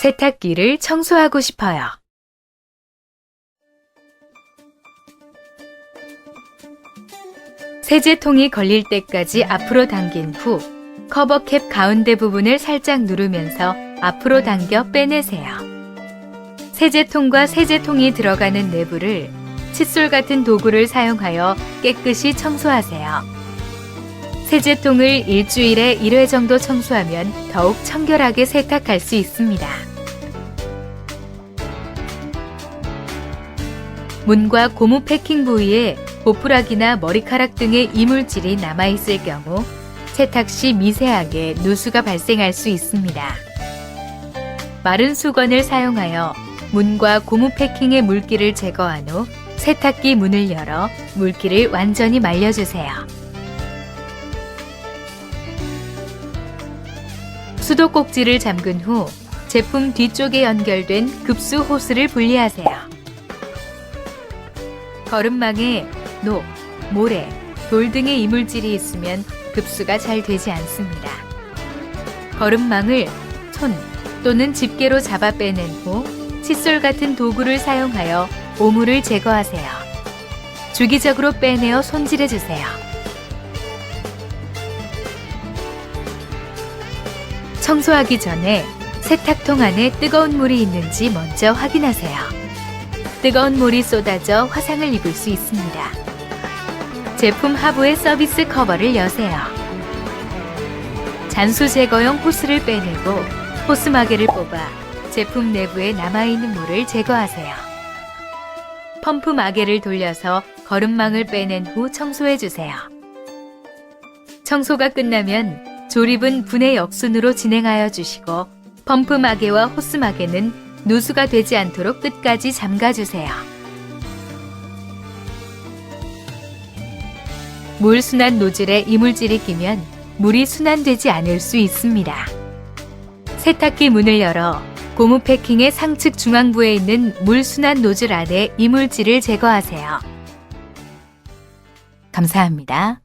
세탁기를 청소하고 싶어요. 세제통이 걸릴 때까지 앞으로 당긴 후 커버캡 가운데 부분을 살짝 누르면서 앞으로 당겨 빼내세요. 세제통과 세제통이 들어가는 내부를 칫솔 같은 도구를 사용하여 깨끗이 청소하세요. 세제통을 일주일에 1회 정도 청소하면 더욱 청결하게 세탁할 수 있습니다. 문과 고무 패킹 부위에 보풀악이나 머리카락 등의 이물질이 남아있을 경우 세탁 시 미세하게 누수가 발생할 수 있습니다. 마른 수건을 사용하여 문과 고무 패킹의 물기를 제거한 후 세탁기 문을 열어 물기를 완전히 말려주세요. 수도꼭지를 잠근 후 제품 뒤쪽에 연결된 급수 호스를 분리하세요. 거름망에 녹, 모래, 돌 등의 이물질이 있으면 급수가 잘 되지 않습니다. 거름망을 손 또는 집게로 잡아 빼낸 후 칫솔 같은 도구를 사용하여 오물을 제거하세요. 주기적으로 빼내어 손질해 주세요. 청소하기 전에 세탁통 안에 뜨거운 물이 있는지 먼저 확인하세요. 뜨거운 물이 쏟아져 화상을 입을 수 있습니다. 제품 하부의 서비스 커버를 여세요. 잔수 제거용 호스를 빼내고 호스 마개를 뽑아 제품 내부에 남아있는 물을 제거하세요. 펌프 마개를 돌려서 거름망을 빼낸 후 청소해 주세요. 청소가 끝나면 조립은 분해 역순으로 진행하여 주시고 펌프 마개와 호스 마개는 누수가 되지 않도록 끝까지 잠가 주세요. 물 순환 노즐에 이물질이 끼면 물이 순환되지 않을 수 있습니다. 세탁기 문을 열어 고무 패킹의 상측 중앙부에 있는 물 순환 노즐 안에 이물질을 제거하세요. 감사합니다.